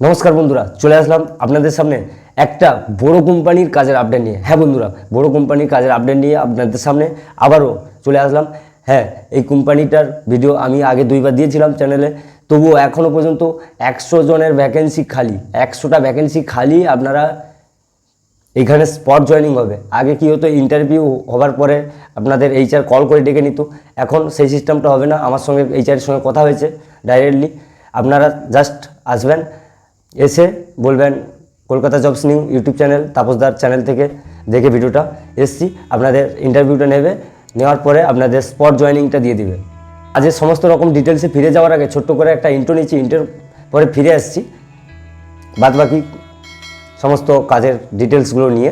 নমস্কার বন্ধুরা, চলে আসলাম আপনাদের সামনে একটা বড় কোম্পানির কাজের আপডেট নিয়ে। হ্যাঁ বন্ধুরা, বড় কোম্পানির কাজের আপডেট নিয়ে আপনাদের সামনে আবারও চলে আসলাম। হ্যাঁ এই কোম্পানিটার ভিডিও আমি আগে দুইবার দিয়েছিলাম চ্যানেলে তবুও এখনও পর্যন্ত একশো জনের ভ্যাকেন্সি খালি। একশোটা ভ্যাকেন্সি খালি আপনারা এখানে স্পট জয়েনিং হবে। আগে কি হতো ইন্টারভিউ হওয়ার পরে আপনাদের এইচআর কল করে ডেকে নিত। এখন সেই সিস্টেমটা হবে না। আমার সঙ্গে এইচআরের সঙ্গে কথা হয়েছে ডাইরেক্টলি আপনারা জাস্ট আসবেন। এসে বলবেন, Kolkata jobs new YouTube channel, তাপসদার channel থেকে দেখে ভিডিওটা এসছি। আপনাদের ইন্টারভিউটা নেবে, নেওয়ার পরে আপনাদের স্পট জয়নিংটা দিয়ে দিবে। আজের সমস্ত রকম ডিটেলসে ফিরে যাওয়ার আগে ছোট্ট করে একটা ইন্টো নিচ্ছি ইন্টার পরে ফিরে আসছি। বাদ বাকি সমস্ত কাজের ডিটেলসগুলো নিয়ে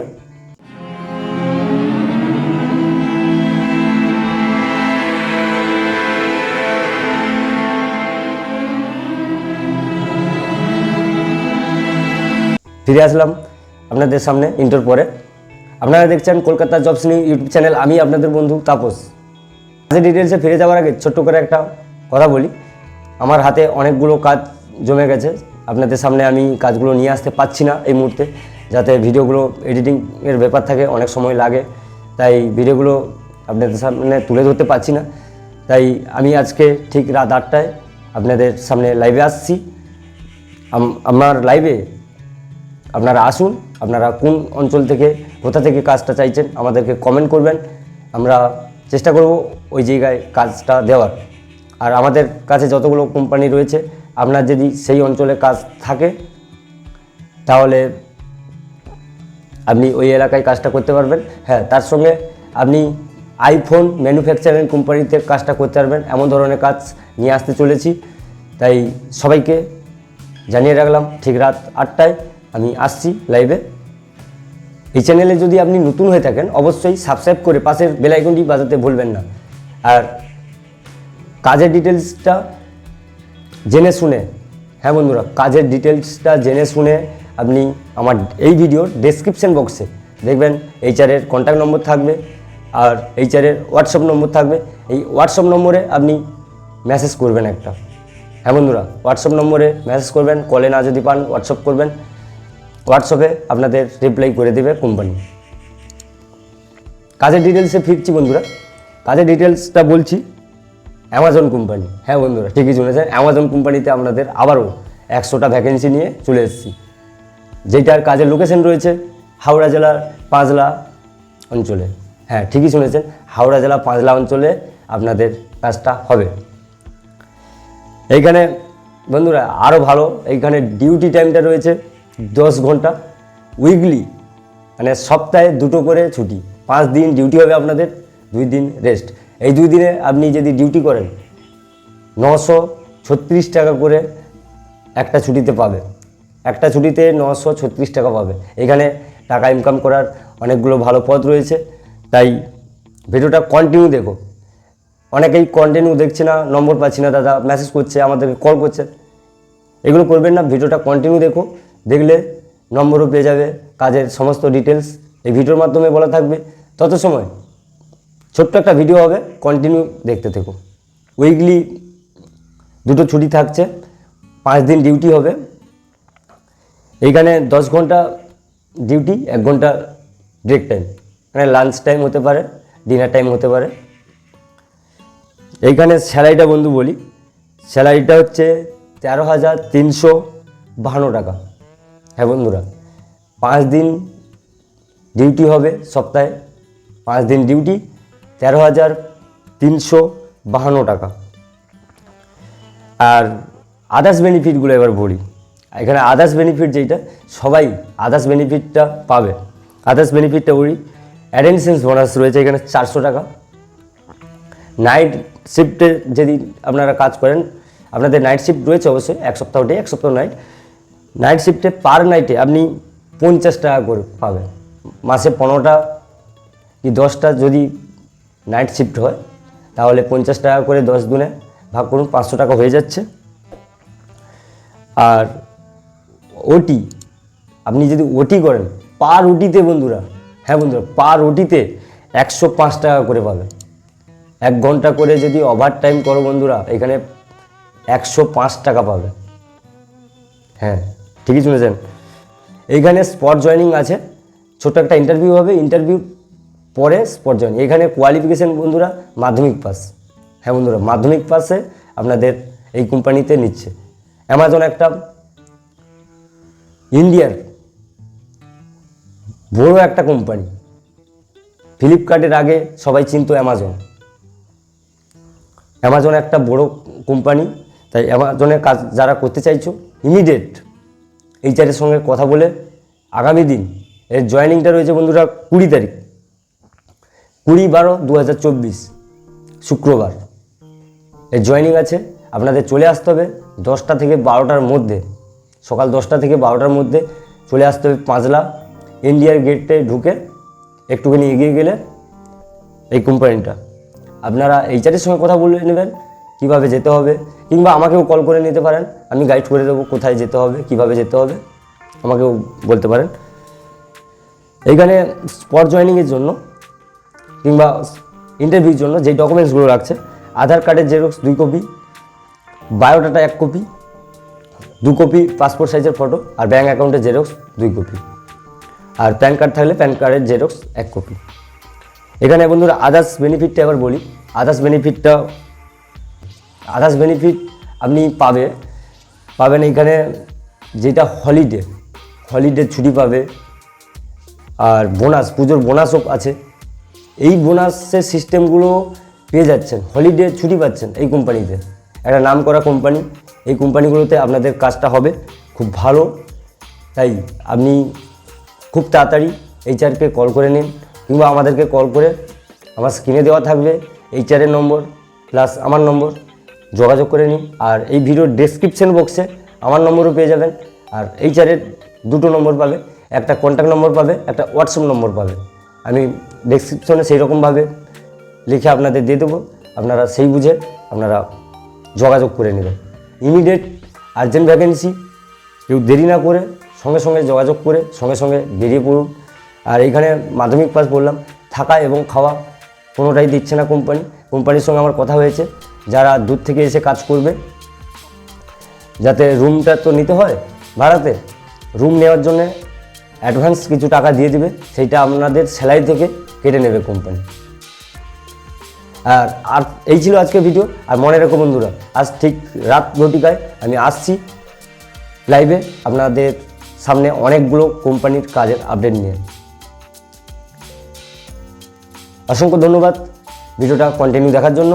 ফিরে আসলাম আপনাদের সামনে ইন্টার পরে। আপনারা দেখছেন Kolkata jobs new YouTube channel আমি আপনাদের বন্ধু তাপস। কাজের ডিটেলসে ফিরে যাওয়ার আগে ছোট্ট করে একটা কথা বলি। আমার হাতে অনেকগুলো কাজ জমে গেছে। আপনাদের সামনে আমি কাজগুলো নিয়ে আসতে পারছি না এই মুহূর্তে, যাতে ভিডিওগুলো এডিটিংয়ের ব্যাপার থাকে, অনেক সময় লাগে। তাই ভিডিওগুলো আপনাদের সামনে তুলে ধরতে পারছি না। তাই আমি আজকে ঠিক রাত আটটায় আপনাদের সামনে লাইভে আসছি। আমার লাইভে আপনারা আসুন, আপনারা কোন অঞ্চল থেকে, কোথা থেকে কাজটা চাইছেন আমাদেরকে কমেন্ট করবেন। আমরা চেষ্টা করব ওই জায়গায় কাজটা দেওয়ার। আর আমাদের কাছে যতগুলো কোম্পানি রয়েছে, আপনার যদি সেই অঞ্চলে কাজ থাকে, তাহলে আপনি ওই এলাকায় কাজটা করতে পারবেন। হ্যাঁ তার সঙ্গে আপনি আইফোন ম্যানুফ্যাকচারিং কোম্পানিতে কাজটা করতে পারবেন। এমন ধরনের কাজ নিয়ে আসতে চলেছি। তাই সবাইকে জানিয়ে রাখলাম, ঠিক রাত আটটায়। আমি আসছি লাইভে এই চ্যানেলে যদি আপনি নতুন হয়ে থাকেন, অবশ্যই সাবস্ক্রাইব করে পাশের বেলাইকনটি বাজাতে ভুলবেন না। আর কাজের ডিটেলসটা জেনে শুনে হ্যাঁ বন্ধুরা, কাজের ডিটেলসটা জেনে শুনে আপনি আমার এই ভিডিওর ডেসক্রিপশন বক্সে দেখবেন এইচআরের কন্ট্যাক্ট নম্বর থাকবে আর এইচআরের হোয়াটসঅ্যাপ নম্বর থাকবে। এই হোয়াটসঅ্যাপ নম্বরে আপনি মেসেজ করবেন একটা। হ্যাঁ বন্ধুরা হোয়াটসঅ্যাপ নম্বরে মেসেজ করবেন কলে না যদি পান হোয়াটসঅ্যাপ করবেন। হোয়াটসঅ্যাপে আপনাদের রিপ্লাই করে দেবে কোম্পানি কাজের ডিটেলসে ফিরছি বন্ধুরা। কাজের ডিটেলসটা বলছি অ্যামাজন কোম্পানি হ্যাঁ বন্ধুরা, ঠিকই শুনেছেন অ্যামাজন কোম্পানিতে আপনাদের আবারও একশোটা ভ্যাকেন্সি নিয়ে চলে এসেছি। যেটার কাজের লোকেশন রয়েছে হাওড়া জেলার পাঁচলা অঞ্চলে। হ্যাঁ ঠিকই শুনেছেন, হাওড়া জেলা পাঁচলা অঞ্চলে আপনাদের কাজটা হবে। এইখানে বন্ধুরা আরও ভালো, এইখানে ডিউটি টাইমটা রয়েছে দশ ঘণ্টা উইকলি মানে সপ্তাহে দুটো করে ছুটি। পাঁচ দিন ডিউটি হবে আপনাদের, দুই দিন রেস্ট এই দুই দিনে আপনি যদি ডিউটি করেন, নশো ছত্রিশ টাকা করে একটা ছুটিতে পাবে একটা ছুটিতে নশো ছত্রিশ টাকা পাবে এখানে টাকা ইনকাম করার অনেকগুলো ভালো পথ রয়েছে। তাই ভিডিওটা কন্টিনিউ দেখো। অনেকেই কন্টিনিউ দেখছে না, নম্বর পাচ্ছি না, দাদা মেসেজ করছে, আমাদেরকে কল করছে। এগুলো করবেন না, ভিডিওটা কন্টিনিউ দেখো। দেখলে নম্বরও পেয়ে যাবে, কাজের সমস্ত ডিটেলস এই ভিডিওর মাধ্যমে বলা থাকবে। তত সময় ছোট্ট একটা ভিডিও হবে কন্টিনিউ দেখতে থেকো। উইকলি দুটো ছুটি থাকছে, পাঁচ দিন ডিউটি হবে। এইখানে দশ ঘণ্টা ডিউটি এক ঘণ্টা ব্রেক টাইম মানে লাঞ্চ টাইম হতে পারে ডিনার টাইম হতে পারে। এইখানে স্যালারিটা বন্ধু বলি, স্যালারিটা হচ্ছে তেরো হাজার তিনশো বাহান্ন টাকা। হ্যাঁ বন্ধুরা, পাঁচ দিন ডিউটি হবে সপ্তাহে, পাঁচ দিন ডিউটি তেরো হাজার তিনশো বাহান্ন টাকা। আর আদার্স বেনিফিটগুলো এবার বলি। এখানে আদার্স বেনিফিট যেটা সবাই আদার্স বেনিফিটটা পাবে। আদার্স বেনিফিটটা বলি অ্যাটেনশনস বোনাস রয়েছে এখানে চারশো টাকা। নাইট শিফটে যদি আপনারা কাজ করেন, আপনাদের নাইট শিফট রয়েছে অবশ্যই, এক সপ্তাহ ডে এক সপ্তাহ নাইট নাইট শিফটে পার নাইটে আপনি পঞ্চাশ টাকা করে পাবেন। মাসে পনেরোটা কি দশটা যদি নাইট শিফট হয়, তাহলে পঞ্চাশ টাকা করে দশ দিনে ভাগ করুন, পাঁচশো টাকা হয়ে যাচ্ছে। আর ওটি আপনি যদি ওটি করেন পার ওটিতে বন্ধুরা হ্যাঁ বন্ধুরা পার ওটিতে একশো পাঁচ টাকা করে পাবেন। এক ঘণ্টা করে যদি ওভার টাইম করো বন্ধুরা, এখানে একশো পাঁচ টাকা পাবে হ্যাঁ। ঠিকই শুনেছেন। এইখানে স্পট জয়নিং আছে। ছোট্ট একটা ইন্টারভিউ হবে। ইন্টারভিউ পরে স্পট জয়েনিং এখানে কোয়ালিফিকেশন বন্ধুরা, মাধ্যমিক পাস হ্যাঁ বন্ধুরা, মাধ্যমিক পাসে আপনাদের এই কোম্পানিতে নিচ্ছে। অ্যামাজন একটা ইন্ডিয়ার বড় একটা কোম্পানি ফ্লিপকার্টের আগে সবাই চিনত অ্যামাজন অ্যামাজন একটা বড় কোম্পানি তাই অ্যামাজনের কাজ যারা করতে চাইছো ইমিডিয়েট এইচআরের সঙ্গে কথা বলে আগামী দিন এর জয়েনিংটা রয়েছে বন্ধুরা কুড়ি তারিখ। কুড়ি বারো দু শুক্রবার। এর জয়েনিং আছে, আপনাদের চলে আসতে হবে দশটা থেকে বারোটার মধ্যে। সকাল দশটা থেকে বারোটার মধ্যে চলে আসতে হবে পাঁচলা। ইন্ডিয়ার গেটে ঢুকে একটুখানি এগিয়ে গেলে এই কোম্পানিটা আপনারা এইচআরের সঙ্গে কথা বলে নেবেন, কীভাবে যেতে হবে কিংবা আমাকেও কল করে নিতে পারেন। আমি গাইড করে দেবো কোথায় যেতে হবে, কীভাবে যেতে হবে। আমাকেও বলতে পারেন। এইখানে স্পট জয়েনিংয়ের জন্য কিংবা ইন্টারভিউর জন্য যে ডকুমেন্টসগুলো রাখছে আধার কার্ডের জেরক্স দুই কপি বায়োডাটা এক কপি দু কপি পাসপোর্ট সাইজের ফটো আর ব্যাঙ্ক অ্যাকাউন্টের জেরক্স দুই কপি আর প্যান কার্ড থাকলে প্যান কার্ডের জেরক্স এক কপি এখানে বন্ধুরা আদার্স বেনিফিটটা এবার বলি। আদার্স বেনিফিটটা আদার্স বেনিফিট আপনি পাবে, পাবেন এখানে যেটা হলিডে হলিডে ছুটি পাবে, আর বোনাস পুজোর বোনাসও আছে। এই বোনাসের সিস্টেমগুলো পেয়ে যাচ্ছেন হলিডে ছুটি পাচ্ছেন এই কোম্পানিতে একটা নাম করা কোম্পানি এই কোম্পানিগুলোতে আপনাদের কাজটা হবে, খুব ভালো। তাই আপনি খুব তাড়াতাড়ি এইচআরকে কল করে নিন, কিংবা আমাদেরকে কল করে আমার স্ক্রিনে দেওয়া থাকবে এইচআরের নম্বর প্লাস আমার নম্বর যোগাযোগ করে নিন। আর এই ভিডিওর ডেসক্রিপশন বক্সে আমার নম্বরও পেয়ে যাবেন। আর এইচআরের দুটো নম্বর পাবে, একটা কন্ট্যাক্ট নম্বর পাবে, একটা হোয়াটসঅ্যাপ নম্বর পাবে। আমি ডেসক্রিপশনে সেই রকমভাবে লিখে আপনাদের দিয়ে দেবো। আপনারা সেই বুঝে আপনারা যোগাযোগ করে নেবেন। ইমিডিয়েট আর্জেন্ট ভ্যাকেন্সি কেউ দেরি না করে সঙ্গে সঙ্গে যোগাযোগ করে সঙ্গে সঙ্গে বেরিয়ে পড়ুন। আর এইখানে মাধ্যমিক পাস বললাম, থাকা এবং খাওয়া কোনোটাই দিচ্ছে না কোম্পানি কোম্পানির সঙ্গে আমার কথা হয়েছে। যারা দূর থেকে এসে কাজ করবে, যাতে রুমটা তো নিতে হয় ভাড়াতে রুম নেওয়ার জন্য অ্যাডভান্স কিছু টাকা দিয়ে দেবে, সেইটা আপনাদের স্যালারি থেকে কেটে নেবে কোম্পানি আর আর এই ছিল আজকে ভিডিও আর মনে রেখো বন্ধুরা, আজ ঠিক রাত ঘটিকায় আমি আসছি লাইভে আপনাদের সামনে অনেকগুলো কোম্পানির কাজের আপডেট নিয়ে। অসংখ্য ধন্যবাদ ভিডিওটা কন্টিনিউ দেখার জন্য।